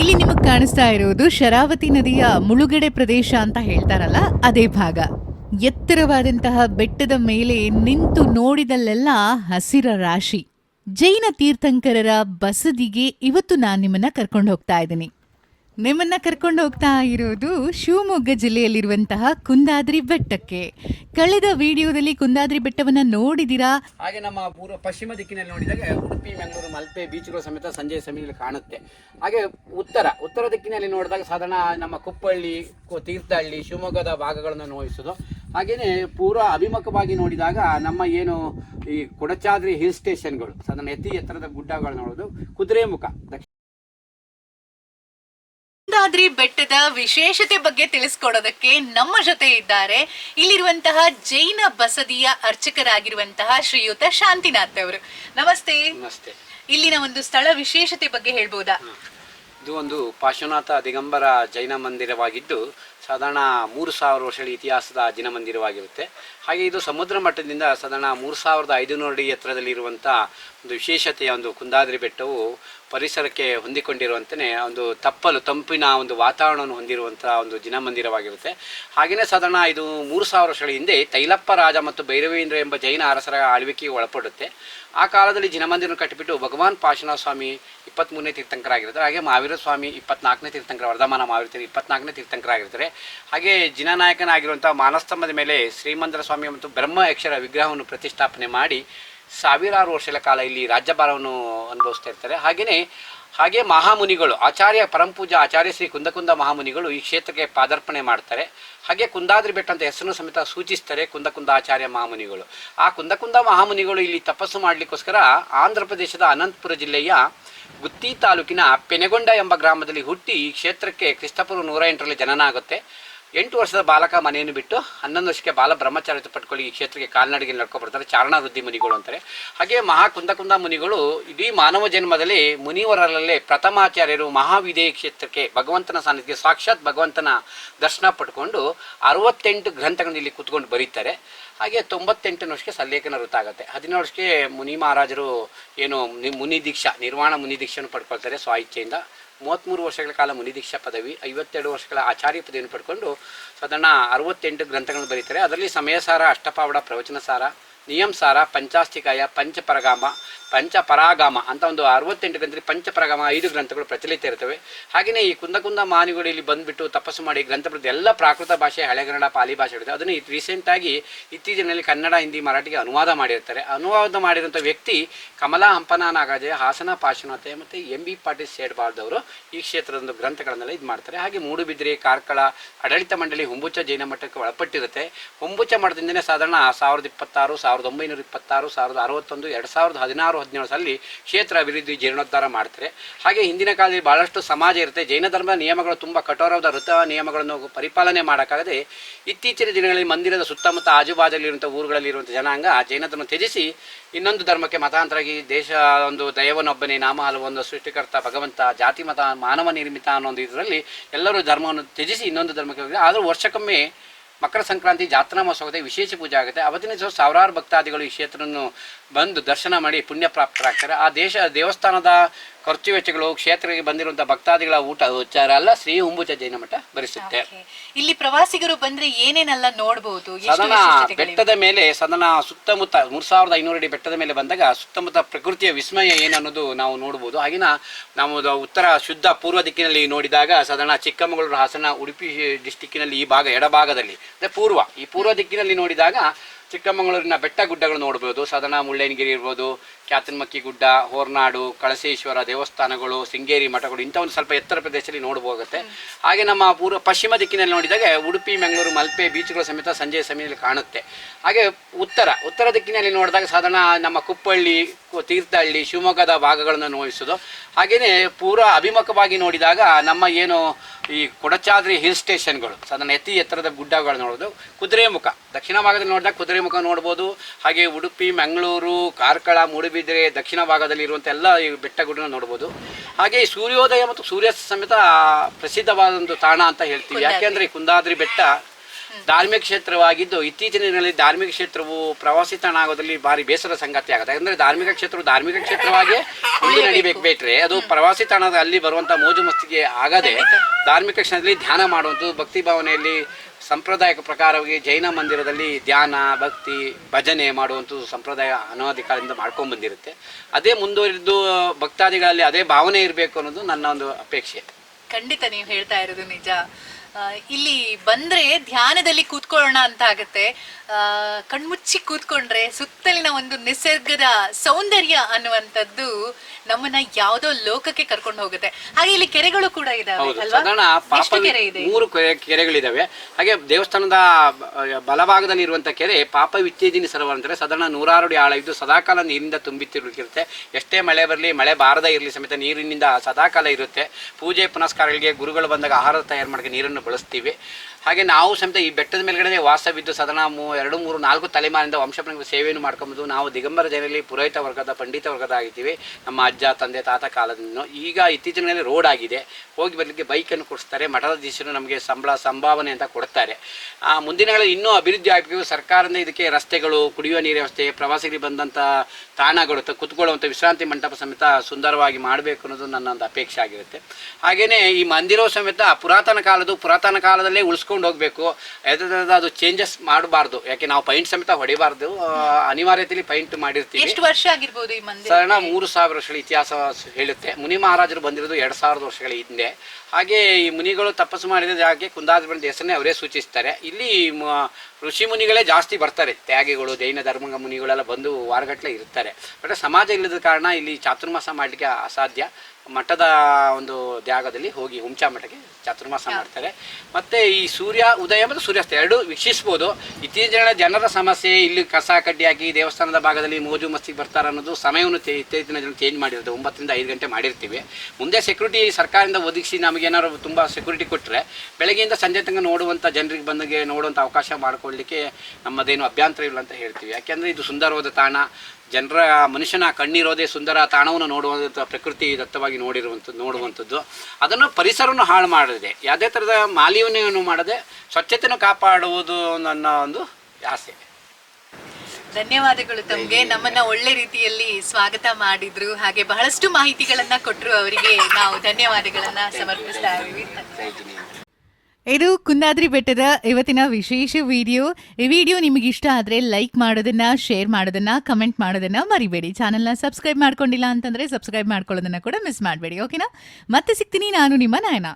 ಇಲ್ಲಿ ನಿಮಗೆ ಕಾಣಿಸ್ತಾ ಇರೋದು ಶರಾವತಿ ನದಿಯ ಮುಳುಗಡೆ ಪ್ರದೇಶ ಅಂತ ಹೇಳ್ತಾರಲ್ಲ, ಅದೇ ಭಾಗ. ಎತ್ತರವಾದಂತಹ ಬೆಟ್ಟದ ಮೇಲೆ ನಿಂತು ನೋಡಿದಲ್ಲೆಲ್ಲ ಹಸಿರ ರಾಶಿ. ಜೈನ ತೀರ್ಥಂಕರರ ಬಸದಿಗೆ ಇವತ್ತು ನಾನು ನಿಮ್ಮನ್ನ ಕರ್ಕೊಂಡು ಹೋಗ್ತಾ ಇದ್ದೀನಿ. ನಿಮ್ಮನ್ನ ಕರ್ಕೊಂಡು ಹೋಗ್ತಾ ಇರೋದು ಶಿವಮೊಗ್ಗ ಜಿಲ್ಲೆಯಲ್ಲಿರುವಂತಹ ಕುಂದಾದ್ರಿ ಬೆಟ್ಟಕ್ಕೆ. ಕಳೆದ ವಿಡಿಯೋದಲ್ಲಿ ಕುಂದಾದ್ರಿ ಬೆಟ್ಟವನ್ನ ನೋಡಿದಿರಾ? ಹಾಗೆ ನಮ್ಮ ಪೂರ್ವ ಪಶ್ಚಿಮ ದಿಕ್ಕಿನಲ್ಲಿ ನೋಡಿದಾಗ ಉಡುಪಿ, ಮಂಗಳೂರು, ಮಲ್ಪೆ ಬೀಚ್ಗಳು ಸಮೇತ ಸಂಜೆ ಸಮಯದಲ್ಲಿ ಕಾಣುತ್ತೆ. ಹಾಗೆ ಉತ್ತರ ಉತ್ತರ ದಿಕ್ಕಿನಲ್ಲಿ ನೋಡಿದಾಗ ಸಾಧಾರಣ ನಮ್ಮ ಕುಪ್ಪಳ್ಳಿ ತೀರ್ಥಹಳ್ಳಿ, ಶಿವಮೊಗ್ಗದ ಭಾಗಗಳನ್ನು ನೋಯಿಸೋದು ಹಾಗೆಯೇ ಪೂರ್ವ ಅಭಿಮುಖವಾಗಿ ನೋಡಿದಾಗ ನಮ್ಮ ಏನು ಈ ಕೊಡಚಾದ್ರಿ ಹಿಲ್ ಸ್ಟೇಷನ್ಗಳು, ಸಾಧಾರಣ ಅತಿ ಎತ್ತರದ ಗುಡ್ಡಗಳು ನೋಡೋದು, ಕುದುರೆಮುಖ ಕುಂದಾದ್ರಿ ಬೆಟ್ಟದ ವಿಶೇಷತೆ ಬಗ್ಗೆ ತಿಳಿಸ್ಕೊಡೋದಕ್ಕೆ ನಮ್ಮ ಜೊತೆ ಇದ್ದಾರೆ. ಇಲ್ಲಿರುವಂತಹ ಜೈನ ಬಸದಿಯ ಅರ್ಚಕರಾಗಿರುವಂತಹ ಶ್ರೀಯುತ ಶಾಂತಿನಾಥ್ ಅವರು. ನಮಸ್ತೆ. ನಮಸ್ತೆ. ಇಲ್ಲಿನ ಒಂದು ಸ್ಥಳ ವಿಶೇಷತೆ ಬಗ್ಗೆ ಹೇಳ್ಬೋದಾ? ಇದು ಒಂದು ಪಾರ್ಶ್ವನಾಥ ದಿಗಂಬರ ಜೈನ ಮಂದಿರವಾಗಿದ್ದು ಸಾಧಾರಣ ಮೂರು ಸಾವಿರ ವರ್ಷಗಳ ಇತಿಹಾಸದ ಜಿನ ಮಂದಿರವಾಗಿರುತ್ತೆ ಹಾಗೆ ಇದು ಸಮುದ್ರ ಮಟ್ಟದಿಂದ ಸಾಧಾರಣ ಮೂರು ಸಾವಿರದ ಐದುನೂರು ಅಡಿ ಎತ್ತರದಲ್ಲಿರುವಂಥ ಒಂದು ವಿಶೇಷತೆಯ ಒಂದು ಕುಂದಾದ್ರಿ ಬೆಟ್ಟವು ಪರಿಸರಕ್ಕೆ ಹೊಂದಿಕೊಂಡಿರುವಂತೆಯೇ ಒಂದು ತಪ್ಪಲು ತಂಪಿನ ಒಂದು ವಾತಾವರಣವನ್ನು ಹೊಂದಿರುವಂಥ ಒಂದು ಜಿನ ಮಂದಿರವಾಗಿರುತ್ತೆ ಹಾಗೆಯೇ ಸಾಧಾರಣ ಇದು ಮೂರು ಸಾವಿರ ವರ್ಷಗಳ ಹಿಂದೆ ತೈಲಪ್ಪ ರಾಜ ಮತ್ತು ಭೈರವೇಂದ್ರ ಎಂಬ ಜೈನ ಅರಸರ ಆಳ್ವಿಕೆಗೆ ಒಳಪಡುತ್ತೆ. ಆ ಕಾಲದಲ್ಲಿ ಜಿನಮಂದಿರ ಕಟ್ಟಿಬಿಟ್ಟು ಭಗವಾನ್ ಪಾಶನ ಸ್ವಾಮಿ ಇಪ್ಪತ್ತ್ಮೂರನೇ ತೀರ್ಥಂಕರಾಗಿರ್ತಾರೆ. ಹಾಗೆ ಮಹಾವೀರ ಸ್ವಾಮಿ ಇಪ್ಪತ್ನಾಲ್ಕನೇ ತೀರ್ಥಂಕರ, ವರ್ಧಮಾನ ಮಹಾವೀರ ಇಪ್ಪತ್ನಾಲ್ಕನೇ ತೀರ್ಥಂಕರಾಗಿರ್ತಾರೆ. ಹಾಗೆ ಜಿನನಾಯಕನಾಗಿರುವಂಥ ಮಾನಸ್ತಂಭದ ಮೇಲೆ ಶ್ರೀಮಂತರ ಸ್ವಾಮಿ ಮತ್ತು ಬ್ರಹ್ಮ ಯಕ್ಷರ ವಿಗ್ರಹವನ್ನು ಪ್ರತಿಷ್ಠಾಪನೆ ಮಾಡಿ ಸಾವಿರಾರು ವರ್ಷಗಳ ಕಾಲ ಇಲ್ಲಿ ರಾಜ್ಯಭಾರವನ್ನು ಅನುಭವಿಸ್ತಾ ಇರ್ತಾರೆ. ಹಾಗೆಯೇ, ಹಾಗೆ ಮಹಾಮುನಿಗಳು, ಆಚಾರ್ಯ ಪರಂಪೂಜಾ, ಆಚಾರ್ಯ ಶ್ರೀ ಕುಂದಕುಂದ ಮಹಾಮುನಿಗಳು ಈ ಕ್ಷೇತ್ರಕ್ಕೆ ಪಾದಾರ್ಪಣೆ ಮಾಡ್ತಾರೆ. ಹಾಗೆ ಕುಂದಾದ್ರಿ ಬೆಟ್ಟ ಅಂತ ಹೆಸರು ಸಮೇತ ಸೂಚಿಸ್ತಾರೆ ಕುಂದಕುಂದ ಆಚಾರ್ಯ ಮಹಾಮುನಿಗಳು. ಆ ಕುಂದಕುಂದ ಮಹಾಮುನಿಗಳು ಇಲ್ಲಿ ತಪಸ್ಸು ಮಾಡಲಿಕ್ಕೋಸ್ಕರ ಆಂಧ್ರ ಪ್ರದೇಶದ ಅನಂತಪುರ ಜಿಲ್ಲೆಯ ಗುತ್ತಿ ತಾಲೂಕಿನ ಪೆನೆಗೊಂಡ ಎಂಬ ಗ್ರಾಮದಲ್ಲಿ ಹುಟ್ಟಿ ಈ ಕ್ಷೇತ್ರಕ್ಕೆ ಕ್ರಿಸ್ತಪೂರ್ವ ನೂರ ಎಂಟರಲ್ಲಿ ಜನನ ಆಗುತ್ತೆ ಎಂಟು ವರ್ಷದ ಬಾಲಕ ಮನೆಯನ್ನು ಬಿಟ್ಟು ಹನ್ನೊಂದು ವರ್ಷಕ್ಕೆ ಬಾಲ ಬ್ರಹ್ಮಚಾರ್ಯ ಪಟ್ಕೊಳ್ಳಿ ಈ ಕ್ಷೇತ್ರಕ್ಕೆ ಕಾಲ್ನಡಿಗೆ ನಡ್ಕೊಬರ್ತಾರೆ ಚಾರಣ ವೃದ್ಧಿ ಮುನಿಗಳು ಅಂತಾರೆ. ಹಾಗೆ ಮಹಾ ಕುಂದಕುಂದ ಮುನಿಗಳು ಇಡೀ ಮಾನವ ಜನ್ಮದಲ್ಲಿ ಮುನಿವರಲ್ಲೇ ಪ್ರಥಮಾಚಾರ್ಯರು ಮಹಾವಿದೇಯ ಕ್ಷೇತ್ರಕ್ಕೆ ಭಗವಂತನ ಸಾನ್ನಿಧ್ಯ ಸಾಕ್ಷಾತ್ ಭಗವಂತನ ದರ್ಶನ ಪಡ್ಕೊಂಡು ಅರವತ್ತೆಂಟು ಗ್ರಂಥಗಳನ್ನು ಇಲ್ಲಿ ಕೂತ್ಕೊಂಡು ಬರೀತಾರೆ. ಹಾಗೆ ತೊಂಬತ್ತೆಂಟನೇ ವರ್ಷಕ್ಕೆ ಸಲ್ಲೇಖನ ವೃತ್ತ ಆಗುತ್ತೆ. ಹದಿನೇಳು ವರ್ಷಕ್ಕೆ ಮುನಿ ಮಹಾರಾಜರು ಏನು ಮುನಿ ದೀಕ್ಷಾ, ನಿರ್ವಾಣ ಮುನಿ ದೀಕ್ಷೆಯನ್ನು ಪಡ್ಕೊಳ್ತಾರೆ ಸ್ವ ಇಚ್ಛೆಯಿಂದ ಮೂವತ್ತ್ಮೂರು ವರ್ಷಗಳ ಕಾಲ ಮುನಿ ದೀಕ್ಷಾ ಪದವಿ, ಐವತ್ತೆರಡು ವರ್ಷಗಳ ಆಚಾರ್ಯ ಪದವಿಯನ್ನು ಪಡ್ಕೊಂಡು ಸಾಧಾರಣ ಅರವತ್ತೆಂಟು ಗ್ರಂಥಗಳನ್ನು ಬರೀತಾರೆ. ಅದರಲ್ಲಿ ಸಮಯಸಾರ, ಅಷ್ಟಪಾವಡ ಪ್ರವಚನ ಸಾರ ನಿಯಮ ಸಾರ, ಪಂಚಾಸ್ತಿಕಾಯ, ಪಂಚಪರಗಾಮ, ಪಂಚಪರಾಗಾಮ ಅಂತ ಒಂದು ಅರವತ್ತೆಂಟು ಗ್ರಂಥದಲ್ಲಿ ಪಂಚಪರಗಾಮ ಐದು ಗ್ರಂಥಗಳು ಪ್ರಚಲಿತ ಇರ್ತವೆ. ಹಾಗೆಯೇ ಈ ಕುಂದ ಕುಂದ ಮಾನಿಗಳು ಇಲ್ಲಿ ಬಂದುಬಿಟ್ಟು ತಪಸ್ಸು ಮಾಡಿ ಗ್ರಂಥ ಬರೆದು ಎಲ್ಲ ಪ್ರಾಕೃತ ಭಾಷೆ, ಹಳೆಗನ್ನಡ, ಪಾಲಿ ಭಾಷೆ ಇರುತ್ತೆ ಅದನ್ನು ರೀಸೆಂಟಾಗಿ ಇತ್ತೀಚಿನಲ್ಲಿ ಕನ್ನಡ, ಹಿಂದಿ, ಮರಾಠಿಗೆ ಅನುವಾದ ಮಾಡಿರ್ತಾರೆ. ಅನುವಾದ ಮಾಡಿದಂಥ ವ್ಯಕ್ತಿ ಕಮಲಾ ಹಂಪನ ನಾಗಾಜೆ ಹಾಸನ ಪಾಶನತೆ ಮತ್ತು ಎಂ ಬಿ ಪಾಟೀಲ್ ಸೇಡ್ಬಾರ್ದವರು ಈ ಕ್ಷೇತ್ರದ ಒಂದು ಗ್ರಂಥಗಳನ್ನೆಲ್ಲ ಇದು ಮಾಡ್ತಾರೆ. ಹಾಗೆ ಮೂಡುಬಿದ್ರಿ, ಕಾರ್ಕಳ, ಆಡಳಿತ ಮಂಡಳಿ ಹುಂಬುಚ್ಚ ಜೈನ ಮಠಕ್ಕೆ ಒಳಪಟ್ಟಿರುತ್ತೆ. ಹುಂಬುಚ ಮಠದಿಂದನೇ ಸಾಧಾರಣ ಸಾವಿರದ ಇಪ್ಪತ್ತಾರು, ಸಾವಿರದ ಒಂಬೈನೂರ ಇಪ್ಪತ್ತಾರು, ಸಾವಿರದ ಅರವತ್ತೊಂದು, ಎರಡು ಸಾವಿರದ ಹದಿನಾರು, ಹದಿನೇಳು ಸಾಲಿ ಕ್ಷೇತ್ರ ಅಭಿವೃದ್ಧಿ ಜೀರ್ಣೋದ್ಧಾರ ಮಾಡ್ತಾರೆ. ಹಾಗೆ ಹಿಂದಿನ ಕಾಲದಲ್ಲಿ ಬಹಳಷ್ಟು ಸಮಾಜ ಇರುತ್ತೆ. ಜೈನ ಧರ್ಮದ ನಿಯಮಗಳು ತುಂಬ ಕಠೋರವಾದ ಋತ ನಿಯಮಗಳನ್ನು ಪರಿಪಾಲನೆ ಮಾಡೋಕ್ಕಾಗದೆ ಇತ್ತೀಚಿನ ದಿನಗಳಲ್ಲಿ ಮಂದಿರದ ಸುತ್ತಮುತ್ತ ಆಜುಬಾಜಲ್ಲಿರುವಂಥ ಊರುಗಳಲ್ಲಿರುವಂಥ ಜನಾಂಗ ಜೈನ ಧರ್ಮ ತ್ಯಜಿಸಿ ಇನ್ನೊಂದು ಧರ್ಮಕ್ಕೆ ಮತಾಂತರಾಗಿ ದೇಶ ಒಂದು ದೈವನೊಬ್ಬನೇ ನಾಮ ಹಲವೊಂದು ಸೃಷ್ಟಿಕರ್ತ, ಭಗವಂತ ಜಾತಿ ಮತ ಮಾನವ ನಿರ್ಮಿತ ಅನ್ನೋ ಒಂದು ಇದರಲ್ಲಿ ಎಲ್ಲರೂ ಧರ್ಮವನ್ನು ತ್ಯಜಿಸಿ ಇನ್ನೊಂದು ಧರ್ಮಕ್ಕೆ ಹೋಗಿದೆ ಆದರೂ ವರ್ಷಕ್ಕೊಮ್ಮೆ ಮಕರ ಸಂಕ್ರಾಂತಿ, ಜಾತ್ರಾ ಮಹೋತ್ಸವದ ವಿಶೇಷ ಪೂಜೆ ಆಗುತ್ತೆ. ಅವತ್ತಿನ ದಿವಸ ಸಾವಿರಾರು ಭಕ್ತಾದಿಗಳು ಈ ಕ್ಷೇತ್ರವನ್ನು ಬಂದು ದರ್ಶನ ಮಾಡಿ ಪುಣ್ಯ ಪ್ರಾಪ್ತರಾಗ್ತಾರೆ. ಆ ದೇಶ, ದೇವಸ್ಥಾನದ ಖರ್ಚು ವೆಚ್ಚಗಳು ಕ್ಷೇತ್ರಕ್ಕೆ ಬಂದಿರುವಂತಹ ಭಕ್ತಾದಿಗಳ ಊಟ ಉಚ್ಚಾರ ಎಲ್ಲ ಶ್ರೀ ಹುಂಬುಜ ಜೈನ ಮಠ ಭರಿಸುತ್ತೆ ಇಲ್ಲಿ ಪ್ರವಾಸಿಗರು ಬಂದ್ರೆ ಏನೇನೆಲ್ಲ ನೋಡಬಹುದು ಸದನ ಬೆಟ್ಟದ ಮೇಲೆ ಸದನ ಸುತ್ತಮುತ್ತ ಮೂರ್ ಸಾವಿರದ ಐನೂರು ಅಡಿ ಬೆಟ್ಟದ ಮೇಲೆ ಬಂದಾಗ ಸುತ್ತಮುತ್ತ ಪ್ರಕೃತಿಯ ವಿಸ್ಮಯ ಏನನ್ನೋದು ನಾವು ನೋಡಬಹುದು ಹಾಗಿನ ನಾವು ಉತ್ತರ ಶುದ್ಧ ಪೂರ್ವ ದಿಕ್ಕಿನಲ್ಲಿ ನೋಡಿದಾಗ ಸದನ ಚಿಕ್ಕಮಗಳೂರು ಹಾಸನ ಉಡುಪಿ ಡಿಸ್ಟಿಕ್ಕಿನಲ್ಲಿ ಈ ಭಾಗ ಎಡಭಾಗದಲ್ಲಿ ಅಂದ್ರೆ ಪೂರ್ವ ಈ ಪೂರ್ವ ದಿಕ್ಕಿನಲ್ಲಿ ನೋಡಿದಾಗ ಚಿಕ್ಕಮಗಳೂರಿನ ಬೆಟ್ಟ ಗುಡ್ಡಗಳು ನೋಡ್ಬೋದು. ಸದನ ಮುಳ್ಳಯ್ಯನಗಿರಿ ಇರ್ಬೋದು ಕ್ಯಾತನ್ಮಕ್ಕಿ ಗುಡ್ಡ ಹೋರ್ನಾಡು ಕಳಸೇಶ್ವರ ದೇವಸ್ಥಾನಗಳು ಶೃಂಗೇರಿ ಮಠಗಳು ಇಂಥ ಒಂದು ಸ್ವಲ್ಪ ಎತ್ತರ ಪ್ರದೇಶದಲ್ಲಿ ನೋಡ್ಬೋಗುತ್ತೆ. ಹಾಗೆ ನಮ್ಮ ಪೂರ್ವ ಪಶ್ಚಿಮ ದಿಕ್ಕಿನಲ್ಲಿ ನೋಡಿದಾಗ ಉಡುಪಿ ಮಂಗಳೂರು ಮಲ್ಪೆ ಬೀಚ್ಗಳು ಸಮೇತ ಸಂಜೆ ಸಮಯದಲ್ಲಿ ಕಾಣುತ್ತೆ. ಹಾಗೆ ಉತ್ತರ ಉತ್ತರ ದಿಕ್ಕಿನಲ್ಲಿ ನೋಡಿದಾಗ ಸಾಧಾರಣ ನಮ್ಮ ಕುಪ್ಪಳ್ಳಿ ತೀರ್ಥಹಳ್ಳಿ ಶಿವಮೊಗ್ಗದ ಭಾಗಗಳನ್ನು ನೋಯಿಸೋದು. ಹಾಗೆಯೇ ಪೂರ ಅಭಿಮುಖವಾಗಿ ನೋಡಿದಾಗ ನಮ್ಮ ಏನು ಈ ಕೊಡಚಾದ್ರಿ ಹಿಲ್ ಸ್ಟೇಷನ್ಗಳು ಸಾಧಾರಣ ಅತಿ ಎತ್ತರದ ಗುಡ್ಡಗಳು ನೋಡೋದು. ಕುದುರೆಮುಖ ದಕ್ಷಿಣ ಭಾಗದಲ್ಲಿ ನೋಡಿದಾಗ ಕುದುರೆಮುಖ ನೋಡ್ಬೋದು. ಹಾಗೆ ಉಡುಪಿ ಮಂಗಳೂರು ಕಾರ್ಕಳ ಮೂಡುಬಿದಿರೆ ದಕ್ಷಿಣ ಭಾಗದಲ್ಲಿ ಇರುವಂಥ ಎಲ್ಲ ಈ ಬೆಟ್ಟ ಗುಡ್ಡನ ನೋಡ್ಬೋದು. ಹಾಗೆ ಈ ಸೂರ್ಯೋದಯ ಮತ್ತು ಸೂರ್ಯಾಸ್ತ ಸಮೇತ ಪ್ರಸಿದ್ಧವಾದ ಒಂದು ತಾಣ ಅಂತ ಹೇಳ್ತೀವಿ. ಯಾಕೆಂದ್ರೆ ಈ ಕುಂದಾದ್ರಿ ಬೆಟ್ಟ ಧಾರ್ಮಿಕ ಕ್ಷೇತ್ರವಾಗಿದ್ದು ಇತ್ತೀಚಿನ ದಿನಗಳಲ್ಲಿ ಧಾರ್ಮಿಕ ಕ್ಷೇತ್ರವು ಪ್ರವಾಸಿ ತಾಣ ಆಗೋದ್ರಲ್ಲಿ ಭಾರಿ ಬೇಸರ ಸಂಗತಿ ಆಗುತ್ತೆ. ಯಾಕಂದ್ರೆ ಧಾರ್ಮಿಕ ಕ್ಷೇತ್ರವು ಧಾರ್ಮಿಕ ಕ್ಷೇತ್ರವಾಗಿ ಮುಂದೆ ನಡಿಬೇಕು ಬೇಟ್ರೆ. ಅದು ಪ್ರವಾಸಿ ತಾಣದ ಅಲ್ಲಿ ಬರುವಂತ ಮೋಜು ಮಸ್ತಿಗೆ ಆಗದೆ ಧಾರ್ಮಿಕ ಕ್ಷೇತ್ರದಲ್ಲಿ ಧ್ಯಾನ ಮಾಡುವಂಥದ್ದು ಭಕ್ತಿ ಭಾವನೆಯಲ್ಲಿ ಸಂಪ್ರದಾಯಕ ಪ್ರಕಾರವಾಗಿ ಜೈನ ಮಂದಿರದಲ್ಲಿ ಧ್ಯಾನ, ಭಕ್ತಿ, ಭಜನೆ ಮಾಡುವಂಥದ್ದು ಸಂಪ್ರದಾಯ ಅನಾದಿ ಕಾಲದಿಂದ ಮಾಡ್ಕೊಂಡು ಬಂದಿರುತ್ತೆ. ಅದೇ ಮುಂದುವರಿದು ಭಕ್ತಾದಿಗಳಲ್ಲಿ ಅದೇ ಭಾವನೆ ಇರಬೇಕು ಅನ್ನೋದು ನನ್ನ ಒಂದು ಅಪೇಕ್ಷೆ. ಖಂಡಿತ ನೀವು ಹೇಳ್ತಾ ಇರೋದು ನಿಜ. ಇಲ್ಲಿ ಬಂದ್ರೆ ಧ್ಯಾನದಲ್ಲಿ ಕೂತ್ಕೊಳ್ಳೋಣ ಅಂತ ಆಗುತ್ತೆ. ಆ, ಕಣ್ಮುಚ್ಚಿ ಕೂತ್ಕೊಂಡ್ರೆ ಸುತ್ತಲಿನ ಒಂದು ನಿಸರ್ಗದ ಸೌಂದರ್ಯ ಅನ್ನುವಂಥದ್ದು ನಮ್ಮನ್ನ ಯಾವುದೋ ಲೋಕಕ್ಕೆ ಕರ್ಕೊಂಡು ಹೋಗುತ್ತೆ. ಹಾಗೆ ಇಲ್ಲಿ ಕೆರೆಗಳು ಕೂಡ ಇದಾವೆ ಅಲ್ವಾ? ಕೆರೆ ಇದೆ? ಮೂರು ಕೆರೆ ಕೆರೆಗಳಿದಾವೆ. ಹಾಗೆ ದೇವಸ್ಥಾನದ ಬಲಭಾಗದಲ್ಲಿ ಇರುವಂತ ಕೆರೆ ಪಾಪ ವಿಚ್ಛೇದಿನಿ ಸರೋವರ ಅಂತಾರೆ ಸಾಧಾರಣ ನೂರಾರು ಅಡಿ ಆಳ ಇದ್ದು ಸದಾಕಾಲ ನೀರಿನಿಂದ ತುಂಬಿತ್ತಿರುತ್ತೆ ಎಷ್ಟೇ ಮಳೆ ಬರಲಿ ಮಳೆ ಬಾರದ ಇರಲಿ ಸಮೇತ ನೀರಿನಿಂದ ಸದಾಕಾಲ ಇರುತ್ತೆ. ಪೂಜೆ ಪುನಸ್ಕಾರಗಳಿಗೆ ಗುರುಗಳು ಬಂದಾಗ ಆಹಾರ ತಯಾರು ಮಾಡಕ್ಕೆ ನೀರನ್ನು ಬಳಸ್ತೀವಿ ಹಾಗೆ ನಾವು ಸಮೇತ ಈ ಬೆಟ್ಟದ ಮೇಲ್ಗಡೆ ವಾಸವಿದ್ದು ಸದನ ಮೂ ಎರಡು ಮೂರು ನಾಲ್ಕು ತಲೆಮಾರಿಂದ ವಂಶಪರಂಗ ಸೇವೆಯನ್ನು ಮಾಡ್ಕೊಂಬುದು ನಾವು ದಿಗಂಬರ ಜನರಲ್ಲಿ ಪುರೋಹಿತ ವರ್ಗದ ಪಂಡಿತ ವರ್ಗದ ಆಗಿದ್ದೀವಿ. ನಮ್ಮ ಅಜ್ಜ ತಂದೆ ತಾತ ಕಾಲದಿಂದ ಈಗ ಇತ್ತೀಚಿನಲ್ಲಿ ರೋಡ್ ಆಗಿದೆ. ಹೋಗಿ ಬರಲಿಕ್ಕೆ ಬೈಕನ್ನು ಕೊಡಿಸ್ತಾರೆ. ಮಠದ ದೀಶನು ನಮಗೆ ಸಂಬಳ ಸಂಭಾವನೆ ಅಂತ ಕೊಡ್ತಾರೆ. ಆ, ಮುಂದಿನಗಳಲ್ಲಿ ಇನ್ನೂ ಅಭಿವೃದ್ಧಿ ಆಗಬೇಕು. ಸರ್ಕಾರದಿಂದ ಇದಕ್ಕೆ ರಸ್ತೆಗಳು ಕುಡಿಯುವ ನೀರಿನ ವ್ಯವಸ್ಥೆ ಪ್ರವಾಸಿಗರಿಗೆ ಬಂದಂಥ ತಾಣಗಳು ಕುತ್ಕೊಳ್ಳುವಂಥ ವಿಶ್ರಾಂತಿ ಮಂಟಪ ಸಮೇತ ಸುಂದರವಾಗಿ ಮಾಡಬೇಕು ಅನ್ನೋದು ನನ್ನ ಒಂದು ಅಪೇಕ್ಷೆ ಆಗಿರುತ್ತೆ. ಹಾಗೆಯೇ ಈ ಮಂದಿರವು ಸಮೇತ ಪುರಾತನ ಕಾಲದ್ದು ಪುರಾತನ ಕಾಲದಲ್ಲೇ ಉಳಿಸ್ಕೊಂಡು ಹೋಗಬೇಕು. ಅದು ಚೇಂಜಸ್ ಮಾಡಬಾರ್ದು. ಯಾಕೆ ನಾವು ಪೈಂಟ್ ಸಮೇತ ಹೊಡಿಬಾರ್ದು. ಅನಿವಾರ್ಯತೆಯಲ್ಲಿ ಪೈಂಟ್ ಮಾಡಿರ್ತೀವಿ. ಎಷ್ಟು ವರ್ಷ ಆಗಿರ್ಬೋದು ಈ ಮಂದಿರ ಸರಣ ಮೂರು ಸಾವಿರ ವರ್ಷಗಳ ಇತಿಹಾಸ ಹೇಳುತ್ತೆ. ಮುನಿ ಮಹಾರಾಜರು ಬಂದಿರೋದು ಎರಡು ಸಾವಿರದ ವರ್ಷಗಳ ಹಿಂದೆ. ಹಾಗೆ ಈ ಮುನಿಗಳು ತಪಸ್ಸು ಮಾಡಿದ ಜಾಗಕ್ಕೆ ಕುಂದಾದ್ರಿ ಹೆಸರನ್ನೇ ಅವರೇ ಸೂಚಿಸ್ತಾರೆ. ಇಲ್ಲಿ ಋಷಿ ಮುನಿಗಳೇ ಜಾಸ್ತಿ ಬರ್ತಾರೆ. ತ್ಯಾಗಿಗಳು ಜೈನ ಧರ್ಮಂಗ ಮುನಿಗಳೆಲ್ಲ ಬಂದು ವಾರಗಟ್ಟಲೆ ಇರ್ತಾರೆ. ಬಟ್ ಸಮಾಜ ಇಲ್ಲದ ಕಾರಣ ಇಲ್ಲಿ ಚಾತುರ್ಮಾಸ ಮಾಡಲಿಕ್ಕೆ ಅಸಾಧ್ಯ. ಮಠದ ಒಂದು ಜಾಗದಲ್ಲಿ ಹೋಗಿ ಹುಂಚಾ ಮಠಕ್ಕೆ ಚಾತುರ್ಮಾಸ ಮಾಡ್ತಾರೆ. ಮತ್ತೆ ಈ ಸೂರ್ಯ ಉದಯ ಮತ್ತು ಸೂರ್ಯಾಸ್ತ ಎರಡು ವೀಕ್ಷಿಸ್ಬೋದು. ಇತ್ತೀಚಿನ ಜನರ ಸಮಸ್ಯೆ ಇಲ್ಲಿ ಕಸ ಕಡ್ಡಿಯಾಗಿ ದೇವಸ್ಥಾನದ ಭಾಗದಲ್ಲಿ ಮೋಜು ಮಸ್ತಿಗೆ ಬರ್ತಾರೆ ಅನ್ನೋದು ಸಮಯವನ್ನು ಇತ್ತೀಚಿನ ಜನ ಚೇಂಜ್ ಮಾಡಿರೋದು ಒಂಬತ್ತರಿಂದ ಐದು ಗಂಟೆ ಮಾಡಿರ್ತೀವಿ. ಮುಂದೆ ಸೆಕ್ಯೂರಿಟಿ ಸರ್ಕಾರದಿಂದ ಒದಗಿಸಿ ನಮಗೇನಾದ್ರು ತುಂಬ ಸೆಕ್ಯೂರಿಟಿ ಕೊಟ್ಟರೆ ಬೆಳಗ್ಗೆಯಿಂದ ಸಂಜೆ ತನಕ ನೋಡುವಂಥ ಜನರಿಗೆ ಬಂದಂಗೆ ನೋಡುವಂಥ ಅವಕಾಶ ಮಾಡಿಕೊಳ್ಳಿಕ್ಕೆ ನಮ್ಮದೇನು ಅಭ್ಯಂತರ ಇಲ್ಲ ಅಂತ ಹೇಳ್ತೀವಿ. ಯಾಕೆಂದರೆ ಇದು ಸುಂದರವಾದ ತಾಣ. ಜನರ ಮನುಷ್ಯನ ಕಣ್ಣಿರೋದೇ ಸುಂದರ ತಾಣವನ್ನು ನೋಡುವಂಥ ಪ್ರಕೃತಿ ದತ್ತವಾಗಿ ನೋಡಿರುವಂಥದ್ದು ನೋಡುವಂಥದ್ದು. ಅದನ್ನು ಪರಿಸರವನ್ನು ಹಾಳು ಮಾಡಿದೆ ಯಾವುದೇ ಥರದ ಮಾಲಿನ್ಯವನ್ನು ಮಾಡದೆ ಸ್ವಚ್ಛತೆಯನ್ನು ಕಾಪಾಡುವುದು ನನ್ನ ಒಂದು ಆಸೆ. ಧನ್ಯವಾದಗಳು ತಮಗೆ. ನಮ್ಮನ್ನ ಒಳ್ಳೆ ರೀತಿಯಲ್ಲಿ ಸ್ವಾಗತ ಮಾಡಿದ್ರು. ಹಾಗೆ ಬಹಳಷ್ಟು ಮಾಹಿತಿಗಳನ್ನ ಕೊಟ್ಟರು ಅವರಿಗೆ ನಾವು ಧನ್ಯವಾದಗಳನ್ನ ಸಮರ್ಪಿಸ್ತಾ ಇದ್ದೀವಿ. ಇದು ಕುಂದಾದ್ರಿ ಬೆಟ್ಟದ ಇವತ್ತಿನ ವಿಶೇಷ ವಿಡಿಯೋ. ಈ ವಿಡಿಯೋ ನಿಮಗೆ ಇಷ್ಟ ಆದ್ರೆ ಲೈಕ್ ಮಾಡೋದನ್ನ ಶೇರ್ ಮಾಡೋದನ್ನ ಕಮೆಂಟ್ ಮಾಡೋದನ್ನ ಮರಿಬೇಡಿ. ಚಾನೆಲ್ನ ಸಬ್ಸ್ಕ್ರೈಬ್ ಮಾಡ್ಕೊಂಡಿಲ್ಲ ಅಂತಂದ್ರೆ ಸಬ್ಸ್ಕ್ರೈಬ್ ಮಾಡ್ಕೊಳ್ಳೋದನ್ನ ಕೂಡ ಮಿಸ್ ಮಾಡಬೇಡಿ. ಓಕೆನಾ ಮತ್ತೆ ಸಿಗ್ತೀನಿ ನಾನು ನಿಮ್ಮ ನಾಯನ.